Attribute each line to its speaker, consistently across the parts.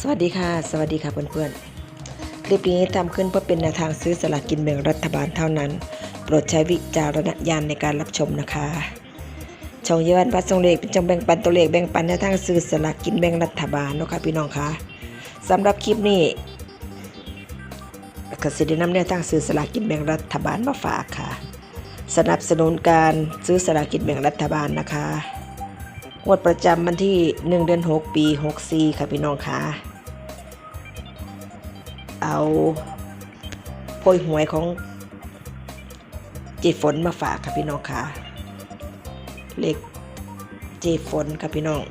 Speaker 1: สวัสดีค่ะ สวัสดีค่ะเพื่อนๆ คลิปนี้ทำขึ้นเพื่อเป็นแนวทางซื้อสลากกินแบ่งรัฐบาลเท่านั้น โปรดใช้วิจารณญาณในการรับชมนะคะช่องเยวันพัดทรงเลขเป็นช่องแบ่งปันตัวเลขแบ่งปันแนวทางซื้อสลากกินแบ่งรัฐบาลนะคะพี่น้องคะสำหรับคลิปนี้กสิได้นำแนวทางซื้อสลากกินแบ่งรัฐบาลมาฝากค่ะ สนับสนุนการซื้อสลากกินแบ่งรัฐบาลนะคะ งวดประจำวันที่ 1 เดือน 6 ปี 64 ค่ะพี่น้องค่ะ เอาโพยหวยของเจฝนมาฝากค่ะพี่น้องค่ะ เลขเจฝนค่ะพี่น้อง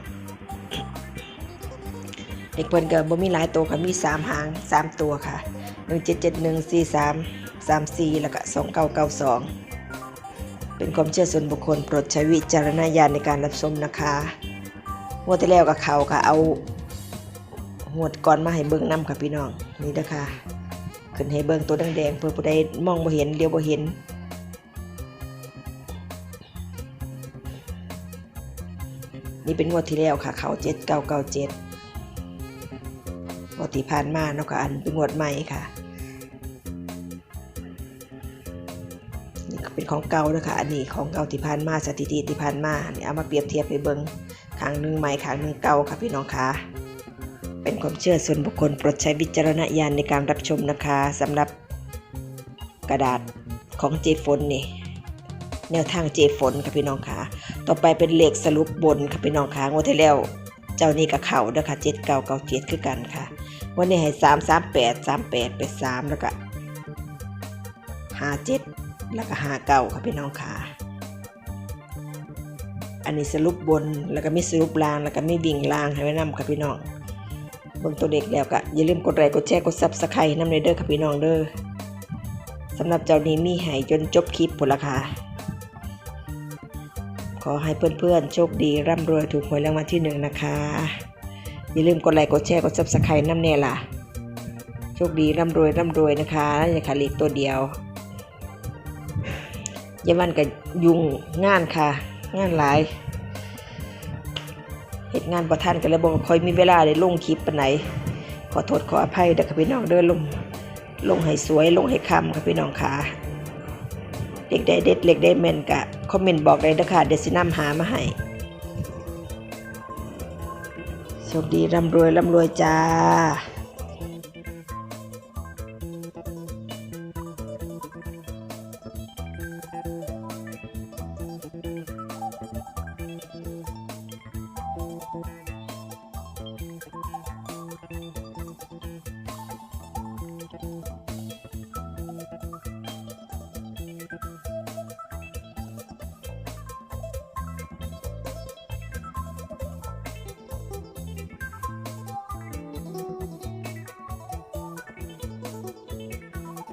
Speaker 1: เลขเพิ่นก็บ่มีหลายตัวค่ะมี 3 หาง 3 ตัวค่ะ 1771 43 34 แล้วก็ 2992 เป็นความเชื่อส่วนบุคคลโปรดใช้วิจารณญาณในการรับชมนะคะงวดที่แล้วกับเขาค่ะเอาหวดก่อนมาให้เบิ้งน้ำค่ะพี่น้องนี่นะคะขึ้นให้เบิ้งตัวแดงๆเพื่อผู้ใดมองบ่เห็นเลี้ยวบ่เห็นนี่เป็นงวดที่แล้วค่ะ เขาเจ็ดเก้าเก้าเจ็ดงวดที่ผ่านมาเนาะค่ะอันเป็นงวดใหม่ค่ะ เป็นของเก่านะคะอันนี้ของเก่าที่ผ่านมาสถิติที่ผ่านมาเนี่ยเอามาเปรียบเทียบไปเบิงครั้งหนึ่งใหม่ครั้งหนึ่งเก่าค่ะพี่น้องคะเป็นความเชื่อส่วนบุคคลโปรดใช้วิจารณญาณในการรับชมนะคะสำหรับกระดาษของเจฝนนี่แนวทางเจฝนค่ะพี่น้องคะต่อไปเป็นเลขสรุปบนค่ะพี่น้องคะงวดที่แล้วเจ้านี่กับเขาเด้อค่ะเจ็ดเก้าเก้าเจ็ดคือกันค่ะวันนี้ให้สามสามแปดสามแปดไปสามแล้วก็ห้าเจ็ด แล้วก็หาเก่าค่ะพี่น้องค่ะอันนี้สรุปบนแล้วก็มีสรุปล่างแล้วก็มีวิ่งล่างให้ไว้นำค่ะพี่น้องเบิ่งตัวเด็กแล้วก็อย่าลืมกดไลค์กดแชร์กดซับสไครต์นำเลเด้อค่ะพี่น้องเด้อสำหรับเจ้านี้มีให้จนจบคลิปผลละค่ะขอให้เพื่อนๆโชคดีร่ำรวยถูกหวยรางวัลที่หนึ่งนะคะ อย่าลืมกดไลค์กดแชร์กดซับสไครต์น้ำแน่ล่ะ โชคดีร่ำรวยร่ำรวยนะคะอย่าขาดเลขตัวเดียว ยายวันก็ยุ่งงานค่ะ งานหลายเหตุงานประทันกันเลยบอกคอยมีเวลาได้ลงคลิปปานไหน ขอโทษขออภัยเด้อค่ะพี่น้องเด้อลงลงให้สวยลงให้คำค่ะพี่น้องค่ะเด็กได้เด็ดเล็กได้แมนกะคอมเมนต์บอกได้เด้อค่ะเดี๋ยวสินำหามาให้โชคดีร่ำรวยร่ำรวยจ้า